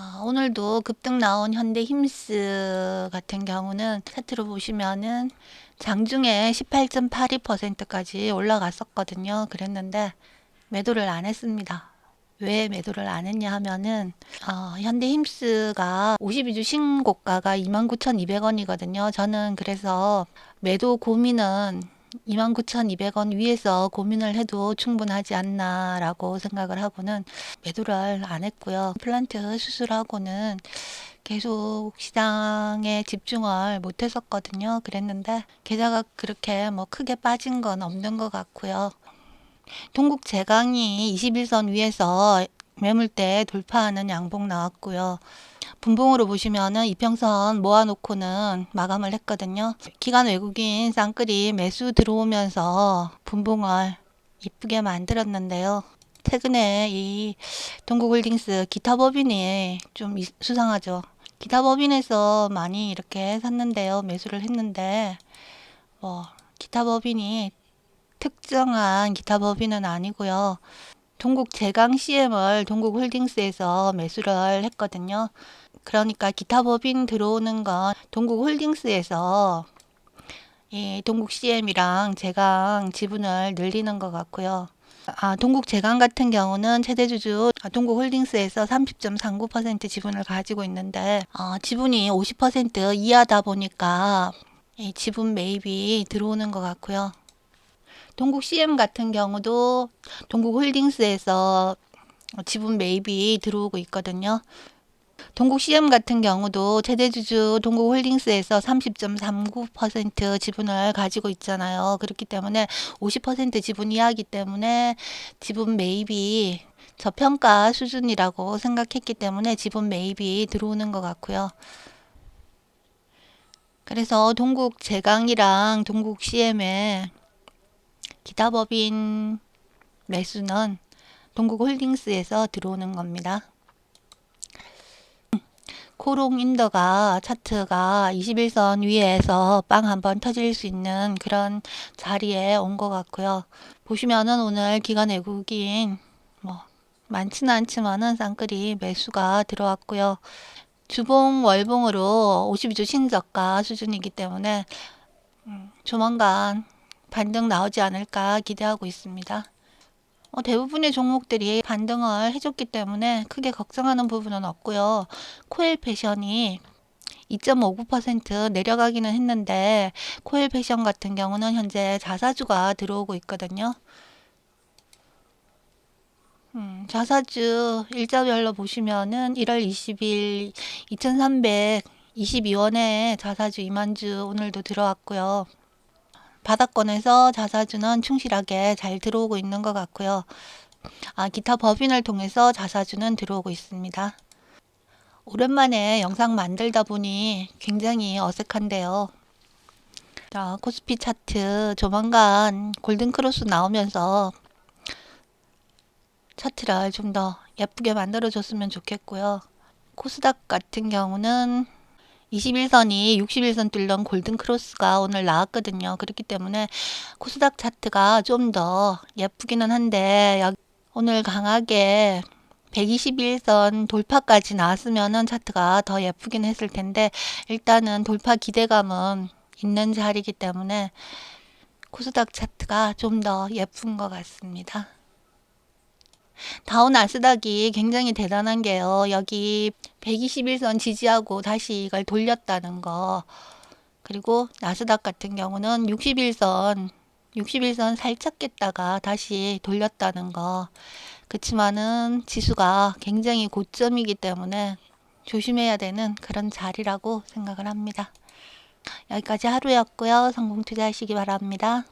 아, 오늘도 급등 나온 현대 힘스 같은 경우는 차트로 보시면은 장중에 18.82%까지 올라갔었거든요. 그랬는데 매도를 안 했습니다. 왜 매도를 안 했냐 하면은 어, 현대힘스가 52주 신고가가 29,200원이거든요. 저는 그래서 매도 고민은 29,200원 위에서 고민을 해도 충분하지 않나라고 생각을 하고는 매도를 안 했고요. 플란트 수술하고는 계속 시장에 집중을 못 했었거든요. 그랬는데 계좌가 그렇게 뭐 크게 빠진 건 없는 것 같고요. 동국 제강이 21선 위에서 매물대 돌파하는 양봉 나왔고요. 분봉으로 보시면은 이평선 모아놓고는 마감을 했거든요. 기간 외국인 쌍끌이 매수 들어오면서 분봉을 이쁘게 만들었는데요. 최근에 이 동국홀딩스 기타 법인이 좀 이- 수상하죠. 기타 법인에서 많이 이렇게 샀는데요. 매수를 했는데 뭐 기타 법인이 특정한 기타 법인은 아니고요. 동국 제강 CM을 동국 홀딩스에서 매수를 했거든요. 그러니까 기타 법인 들어오는 건 동국 홀딩스에서 이 동국 CM이랑 제강 지분을 늘리는 것 같고요. 아, 동국 제강 같은 경우는 최대 주주 아, 동국 홀딩스에서 30.39% 지분을 가지고 있는데 어, 지분이 50% 이하다 보니까 이 지분 매입이 들어오는 것 같고요. 동국 CM 같은 경우도 동국 홀딩스에서 지분 매입이 들어오고 있거든요. 동국 CM 같은 경우도 최대 주주 동국 홀딩스에서 30.39% 지분을 가지고 있잖아요. 그렇기 때문에 50% 지분 이하기 때문에 지분 매입이 저평가 수준이라고 생각했기 때문에 지분 매입이 들어오는 것 같고요. 그래서 동국 제강이랑 동국 CM의 기타 법인 매수는 동국 홀딩스에서 들어오는 겁니다. 코롱 인더가 차트가 21선 위에서 빵 한번 터질 수 있는 그런 자리에 온 것 같고요. 보시면은 오늘 기관 외국인 뭐 많지는 않지만은 쌍끌이 매수가 들어왔고요. 주봉 월봉으로 52주 신저가 수준이기 때문에 음, 조만간 반등 나오지 않을까 기대하고 있습니다. 어, 대부분의 종목들이 반등을 해줬기 때문에 크게 걱정하는 부분은 없고요. 코엘 패션이 2.59% 내려가기는 했는데 코엘 패션 같은 경우는 현재 자사주가 들어오고 있거든요. 음, 자사주 일자별로 보시면은 1월 20일 2,322원에 자사주 2만주 오늘도 들어왔고요. 바닥권에서 자사주는 충실하게 잘 들어오고 있는 것 같고요. 아, 기타 법인을 통해서 자사주는 들어오고 있습니다. 오랜만에 영상 만들다 보니 굉장히 어색한데요. 자, 코스피 차트 조만간 골든크로스 나오면서 차트를 좀 더 예쁘게 만들어 줬으면 좋겠고요. 코스닥 같은 경우는 21선이 61선 뚫는 골든크로스가 오늘 나왔거든요. 그렇기 때문에 코스닥 차트가 좀 더 예쁘기는 한데 오늘 강하게 121선 돌파까지 나왔으면은 차트가 더 예쁘긴 했을 텐데 일단은 돌파 기대감은 있는 자리이기 때문에 코스닥 차트가 좀 더 예쁜 것 같습니다. 다운 나스닥이 굉장히 대단한 게요. 여기 121선 지지하고 다시 이걸 돌렸다는 거. 그리고 나스닥 같은 경우는 61선, 61선 살짝 깼다가 다시 돌렸다는 거. 그치만은 지수가 굉장히 고점이기 때문에 조심해야 되는 그런 자리라고 생각을 합니다. 여기까지 하루였고요. 성공 투자하시기 바랍니다.